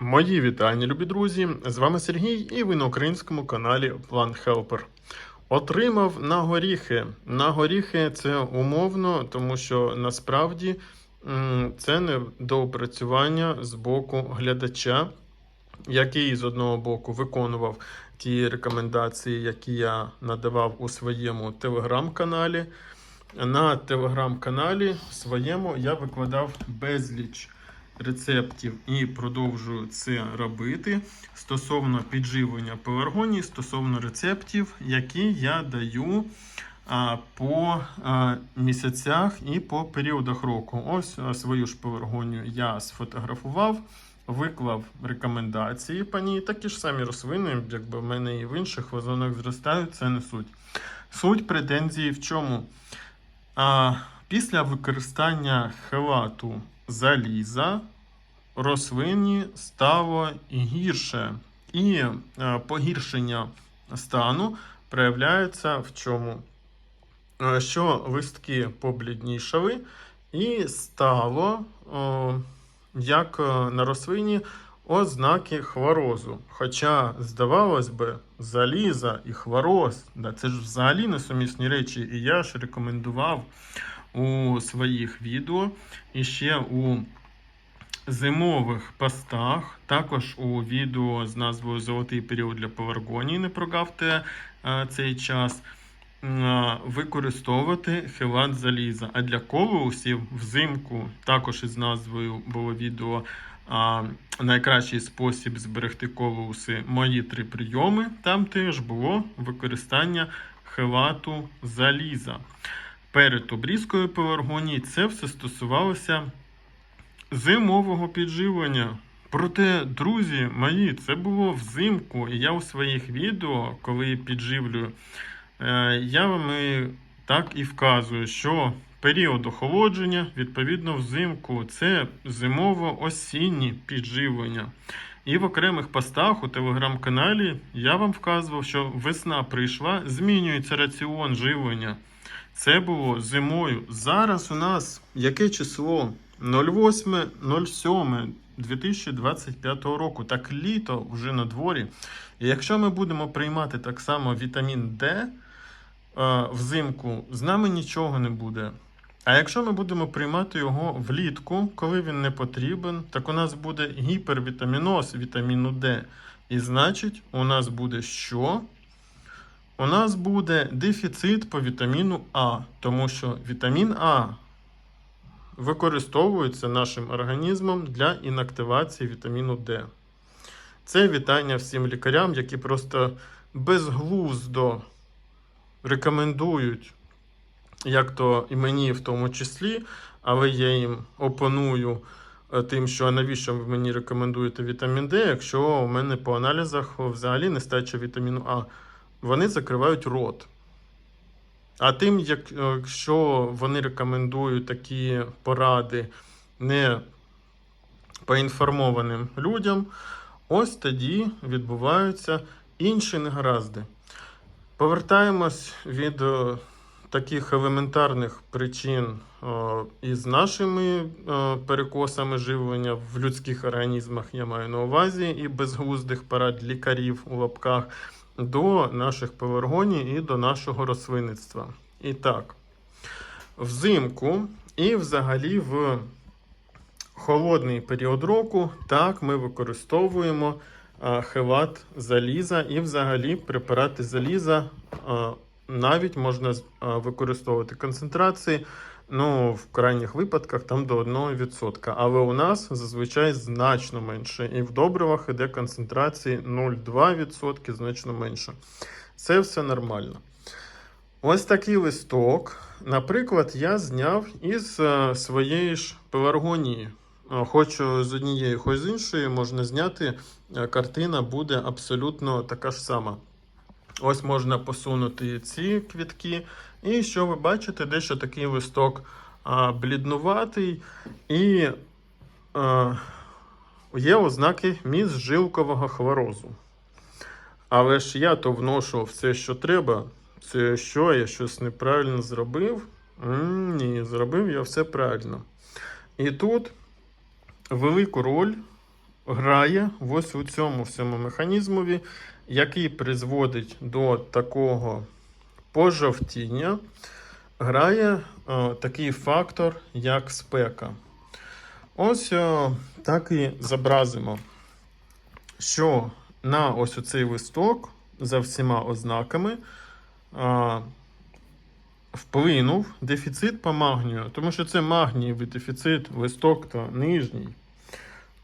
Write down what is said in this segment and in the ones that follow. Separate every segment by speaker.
Speaker 1: Мої вітання, любі друзі! З вами Сергій і ви на українському каналі Plant Helper. Отримав на горіхи. На горіхи це умовно, тому що насправді це не доопрацювання з боку глядача, який з одного боку виконував ті рекомендації, які я надавав у своєму телеграм-каналі. На телеграм-каналі своєму я викладав безліч рецептів і продовжую це робити стосовно підживлення пеларгонії, стосовно рецептів, які я даю по місяцях і по періодах року. Ось свою ж пеларгонію я сфотографував. Виклав рекомендації по ній, такі ж самі рослини, якби в мене і в інших вазонах зростають, це не суть. Суть претензії в чому? А, після використання хелату заліза рослині стало гірше. І е, погіршення стану проявляється в чому? Е, Що листки побліднішали, і стало, як е, на рослині, ознаки хворозу. Хоча, здавалось би, заліза і хвороз, да, це ж взагалі несумісні речі, і я ж рекомендував у своїх відео і ще у зимових постах, також у відео з назвою Золотий період для пеларгонії, не прогавте е, цей час. е, Використовувати хелат заліза. А для колеусів взимку також із назвою було відео а, найкращий спосіб зберегти колеуси мої три прийоми. Там теж було використання хелату заліза. Перед обрізкою пеларгонії це все стосувалося зимового підживлення. Проте, друзі мої, це було взимку, і я у своїх відео, коли підживлюю, е, я вам і так і вказую, що період охолодження, відповідно, взимку, це зимово-осінні підживлення. І в окремих постах у телеграм-каналі я вам вказував, що весна прийшла, змінюється раціон живлення. Це було зимою. Зараз у нас яке число? 08.07.2025 року. Так літо вже на дворі. І якщо ми будемо приймати так само вітамін Д е, взимку, з нами нічого не буде. А якщо ми будемо приймати його влітку, коли він не потрібен, так у нас буде гіпервітаміноз вітаміну Д. І значить, у нас буде що? У нас буде дефіцит по вітаміну А, тому що вітамін А використовується нашим організмом для інактивації вітаміну Д. Це вітання всім лікарям, які просто безглуздо рекомендують, як то і мені в тому числі, але я їм опоную е, тим, що навіщо ви мені рекомендуєте вітамін Д, якщо у мене по аналізах взагалі нестача вітаміну А. Вони закривають рот. А тим, якщо вони рекомендують такі поради не поінформованим людям, ось тоді відбуваються інші негаразди. Повертаємось від е, таких елементарних причин е, із нашими е, перекосами живлення в людських організмах, я маю на увазі, і безглуздих порад лікарів у лапках до наших пеларгоній і до нашого рослинництва. І так, взимку і взагалі в холодний період року, так, ми використовуємо хелат заліза і взагалі препарати заліза навіть можна використовувати концентрації. Ну, в крайніх випадках там до 1%. Але у нас зазвичай значно менше. І в добривах іде концентрації 0,2%, значно менше. Це все нормально. Ось такий листок. Наприклад, я зняв із е, своєї ж пеларгонії. Е, Хоч з однієї, хоч з іншої можна зняти, е, картина буде абсолютно така ж сама. Ось можна посунути ці квітки. І що ви бачите, дещо такий листок а, бліднуватий і а, є ознаки міжжилкового хворозу. Але ж я то вношу все, що треба. Це що, я щось неправильно зробив? Ні, зробив я все правильно. І тут велику роль грає ось у цьому всьому механізмові, який призводить до такого пожовтіння, грає е, такий фактор, як спека. Ось е, так і зобразимо, що на ось оцей листок за всіма ознаками е, вплинув дефіцит по магнію, тому що це магнієвий дефіцит, листок то нижній.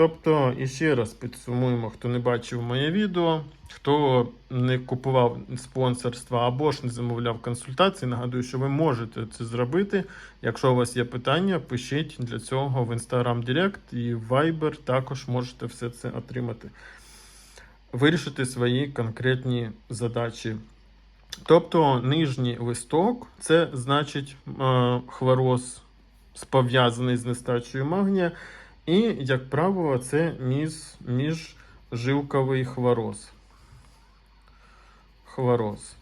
Speaker 1: Тобто, іще раз підсумуємо, хто не бачив моє відео, хто не купував спонсорства або ж не замовляв консультації, нагадую, що ви можете це зробити. Якщо у вас є питання, пишіть для цього в Instagram Direct і в Viber також можете все це отримати. Вирішити свої конкретні задачі. Тобто нижній листок це значить е, хлороз пов'язаний з нестачею магнія. І, як правило, це між, міжжилковий хлороз. Хлороз.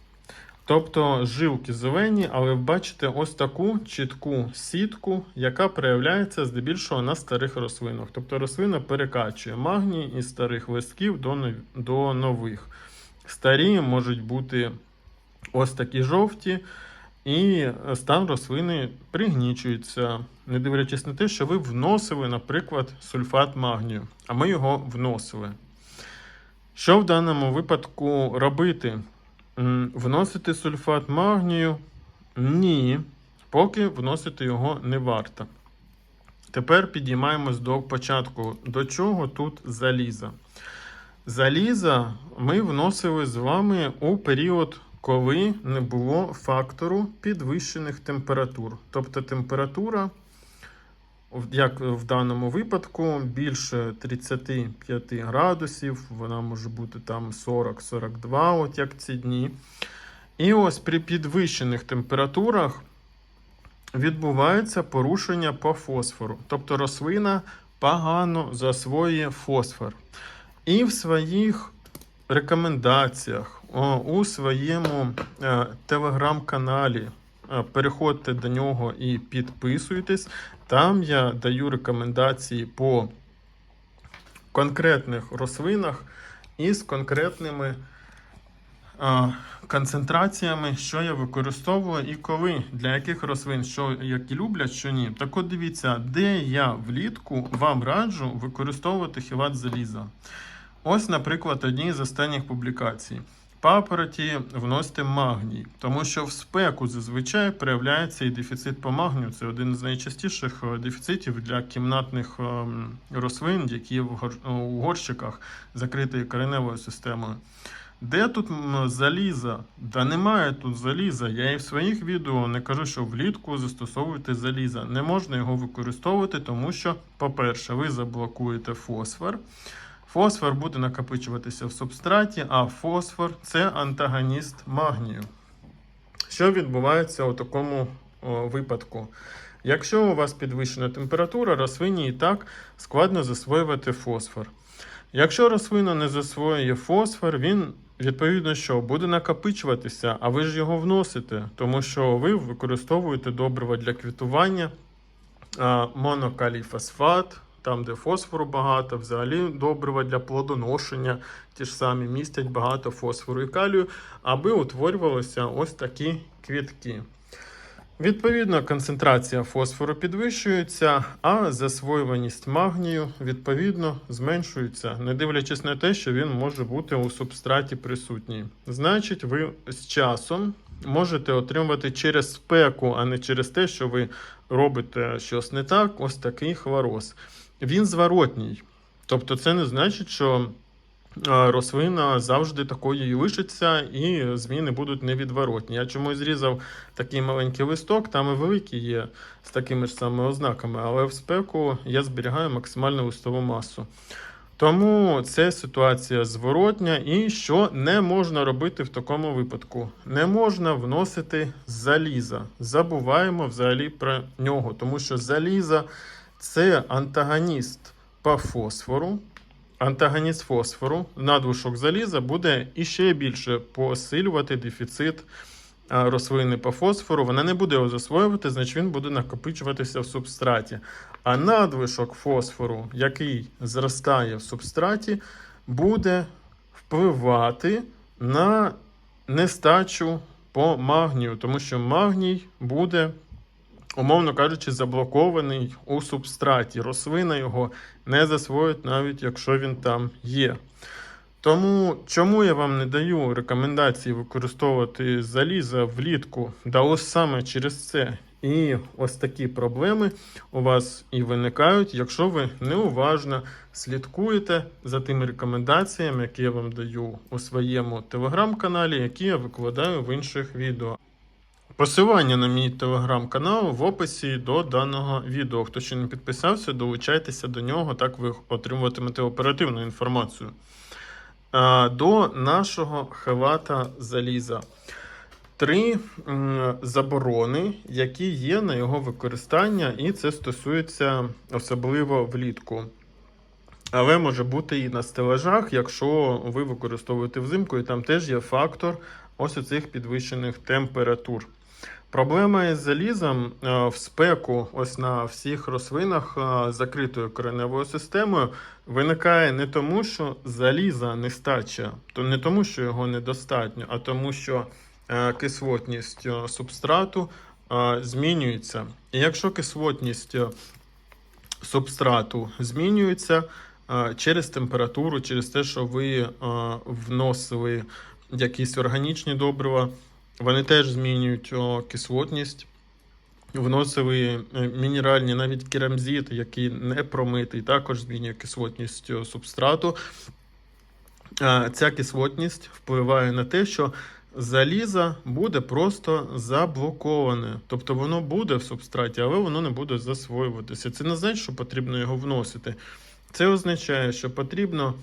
Speaker 1: Тобто жилки зелені, але бачите ось таку чітку сітку, яка проявляється здебільшого на старих рослинах. Тобто рослина перекачує магній із старих листків до нових. Старі можуть бути ось такі жовті, і стан рослини пригнічується, не дивлячись на те, що ви вносили, наприклад, сульфат магнію, а ми його вносили. Що в даному випадку робити? Вносити сульфат магнію? Ні, поки вносити його не варто. Тепер підіймаємось до початку. До чого тут заліза? Заліза ми вносили з вами у період, коли не було фактору підвищених температур. Тобто температура, як в даному випадку, більше 35 градусів, вона може бути там 40-42, от як ці дні. І ось при підвищених температурах відбувається порушення по фосфору. Тобто рослина погано засвоює фосфор. І в своїх рекомендаціях, у своєму е, телеграм-каналі, е, переходьте до нього і підписуйтесь. Там я даю рекомендації по конкретних рослинах із конкретними е, концентраціями, що я використовую і коли, для яких рослин, що які люблять, що ні. Так от дивіться, де я влітку вам раджу використовувати хілат заліза. Ось, наприклад, одній з останніх публікацій. Папороті вносите магній, тому що в спеку зазвичай проявляється і дефіцит по магнію. Це один з найчастіших е, дефіцитів для кімнатних ем, рослин, які в у горщиках закритою кореневою системою. Де тут заліза? Да немає тут заліза. Я і в своїх відео не кажу, що влітку застосовуйте заліза. Не можна його використовувати, тому що, по-перше, ви заблокуєте фосфор. Фосфор буде накопичуватися в субстраті, а фосфор це антагоніст магнію. Що відбувається у такому о, випадку? Якщо у вас підвищена температура, рослині і так складно засвоювати фосфор. Якщо рослина не засвоює фосфор, він відповідно що буде накопичуватися, а ви ж його вносите, тому що ви використовуєте добрива для квітування, а, монокалій фосфат, там, де фосфору багато, взагалі добрива для плодоношення, ті ж самі містять багато фосфору і калію, аби утворювалися ось такі квітки. Відповідно, концентрація фосфору підвищується, а засвоюваність магнію відповідно зменшується, не дивлячись на те, що він може бути у субстраті присутній. Значить, ви з часом можете отримувати через спеку, а не через те, що ви робите щось не так, ось такий хлороз. Він зворотній. Тобто, це не значить, що рослина завжди такою і лишиться, і зміни будуть невідворотні. Я чомусь зрізав такий маленький листок, там і великий є з такими ж самими ознаками, але в спеку я зберігаю максимальну листову масу. Тому це ситуація зворотня, і що не можна робити в такому випадку? Не можна вносити заліза. Забуваємо взагалі про нього, тому що заліза це антагоніст по фосфору. Антагоніст фосфору, надлишок заліза буде іще більше посилювати дефіцит рослини по фосфору. Вона не буде його засвоювати, значить він буде накопичуватися в субстраті. А надлишок фосфору, який зростає в субстраті, буде впливати на нестачу по магнію, тому що магній буде, умовно кажучи, заблокований у субстраті. Рослина його не засвоїть, навіть якщо він там є. Тому чому я вам не даю рекомендації використовувати залізо влітку? Да ось саме через це. І ось такі проблеми у вас і виникають, якщо ви неуважно слідкуєте за тими рекомендаціями, які я вам даю у своєму телеграм-каналі, які я викладаю в інших відео. Посилання на мій телеграм-канал в описі до даного відео. Хто ще не підписався, долучайтеся до нього, так ви отримуватимете оперативну інформацію. До нашого халата заліза. Три заборони, які є на його використання, і це стосується особливо влітку. Але може бути і на стелажах, якщо ви використовуєте взимку, і там теж є фактор ось оцих підвищених температур. Проблема із залізом е, в спеку, ось на всіх рослинах е, закритою кореневою системою, виникає не тому, що заліза нестача, то не тому, що його недостатньо, а тому, що е, кислотність субстрату змінюється. І якщо кислотність субстрату змінюється через температуру, через те, що ви вносили якісь органічні добрива, вони теж змінюють кислотність. Вносили е, мінеральні, навіть керамзит, який не промитий, також змінює кислотність субстрату. Ця кислотність впливає на те, що залізо буде просто заблоковане. Тобто воно буде в субстраті, але воно не буде засвоюватися. Це не значить, що потрібно його вносити. Це означає, що потрібно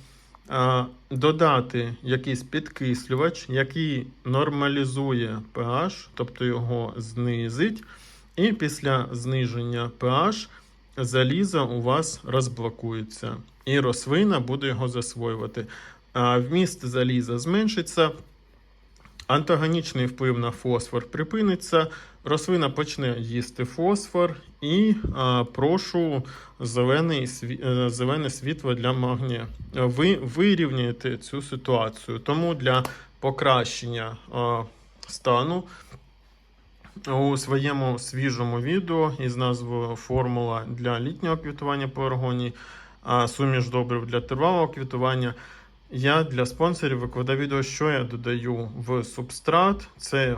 Speaker 1: додати якийсь підкислювач, який нормалізує pH, тобто його знизить. І після зниження pH заліза у вас розблокується, і рослина буде його засвоювати. Вміст заліза зменшиться, антагонічний вплив на фосфор припиниться, рослина почне їсти фосфор і а, прошу зелений, е, зелене світло для магнія. Ви вирівняєте цю ситуацію. Тому для покращення а, стану у своєму свіжому відео із назвою Формула для літнього квітування по аргонії, а суміш добрив для тривалого квітування. Я для спонсорів викладаю відео, що я додаю в субстрат. Це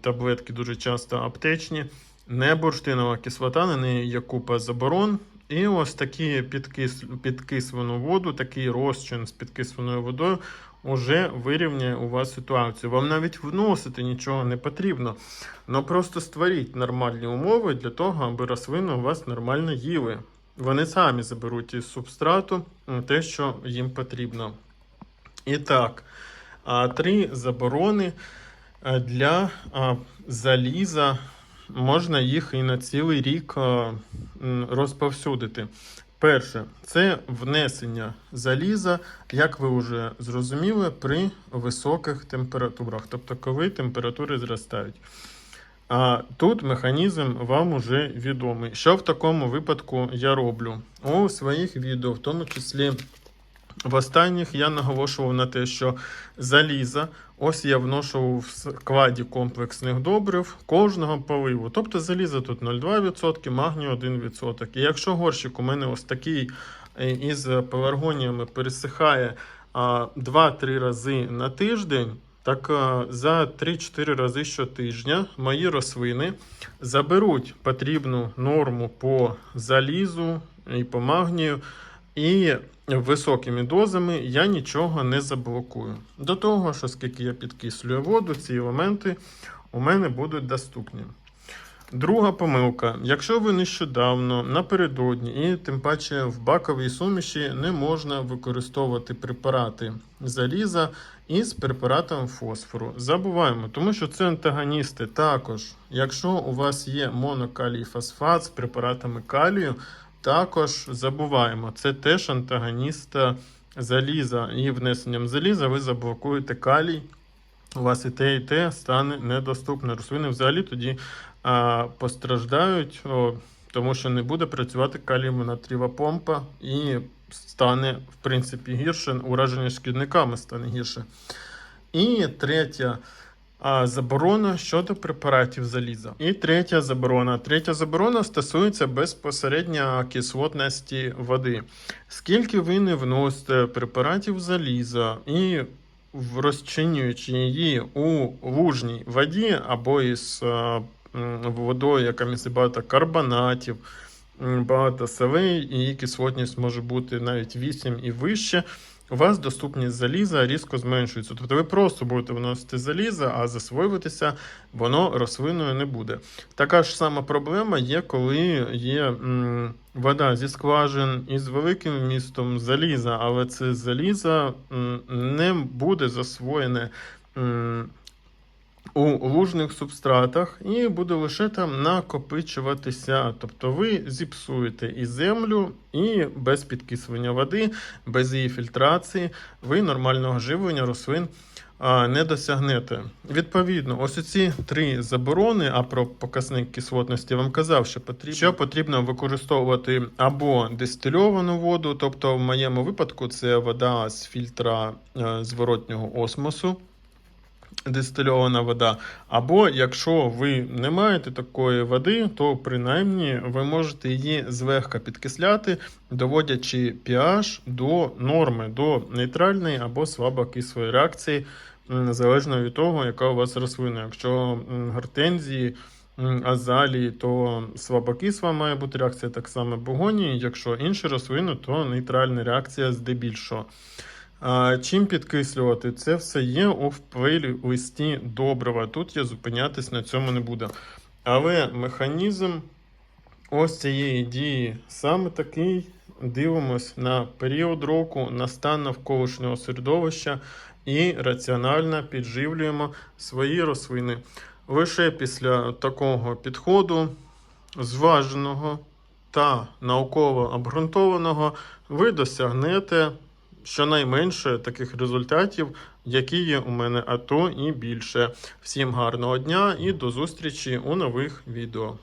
Speaker 1: таблетки дуже часто аптечні, не бурштинова кислота, на неї є купа заборон. І ось такі підкис... підкислену воду, такий розчин з підкисленою водою уже вирівняє у вас ситуацію. Вам навіть вносити нічого не потрібно. Ну просто створіть нормальні умови для того, аби рослини у вас нормально їли. Вони самі заберуть із субстрату те, що їм потрібно. І так, три заборони е, для заліза. Можна їх і на цілий рік розповсюдити. Перше, це внесення заліза, як ви вже зрозуміли, при високих температурах, тобто коли температури зростають. А тут механізм вам уже відомий. Що в такому випадку я роблю? У своїх відео, в тому числі в останніх, я наголошував на те, що заліза, ось я вношу в складі комплексних добрив кожного поливу. Тобто заліза тут 0,2%, магнію 1%. І якщо горщик у мене ось такий е, із пеларгоніями пересихає 2-3 рази на тиждень, так за 3-4 рази щотижня мої рослини заберуть потрібну норму по залізу і по магнію. І високими дозами я нічого не заблокую. До того ж, оскільки я підкислюю воду, ці елементи у мене будуть доступні. Друга помилка. Якщо ви нещодавно напередодні і тим паче в баковій суміші не можна використовувати препарати заліза із препаратом фосфору. Забуваємо, тому що це антагоністи. Також, якщо у вас є монокалій фосфат з препаратами калію, також забуваємо, це теж антагоніст заліза. І внесенням заліза ви заблокуєте калій. У вас і те, і те стане недоступне. Рослини взагалі тоді а, постраждають, о, тому що не буде працювати калієво натрієва помпа і стане, в принципі, гірше, ураження шкідниками стане гірше. І третя а, заборона щодо препаратів заліза. І третя заборона. Третя заборона стосується безпосередньо кислотності води. Скільки ви не вносите препаратів заліза і розчинюючи її у лужній воді або із водою, яка містить багато карбонатів, багато солей, і її кислотність може бути навіть 8 і вище. У вас доступність заліза різко зменшується. Тобто ви просто будете вносити заліза, а засвоюватися воно рослиною не буде. Така ж сама проблема є, коли є м, вода зі скважин із великим містом заліза, але це заліза м, не буде засвоєне. м, у лужних субстратах і буде лише там накопичуватися. Тобто ви зіпсуєте і землю, і без підкислення води, без її фільтрації, ви нормального живлення рослин не досягнете. Відповідно, ось ці три заборони, а про показник кислотності вам казав, що потрібно, що потрібно використовувати або дистильовану воду, тобто в моєму випадку це вода з фільтра е, зворотнього осмосу дистильована вода. Або якщо ви не маєте такої води, то принаймні ви можете її злегка підкисляти, доводячи pH до норми, до нейтральної або слабокислої реакції, залежно від того, яка у вас рослина. Якщо гортензії, азалії, то слабокисла має бути реакція так само богонії. Якщо інші рослини, то нейтральна реакція здебільшого. Чим підкислювати? Це все є у плейлисті добрива. Тут я зупинятись на цьому не буду. Але механізм ось цієї дії саме такий. Дивимось на період року, на стан навколишнього середовища і раціонально підживлюємо свої рослини. Лише після такого підходу, зваженого та науково обґрунтованого, ви досягнете щонайменше таких результатів, які є у мене, а то і більше. Всім гарного дня і до зустрічі у нових відео.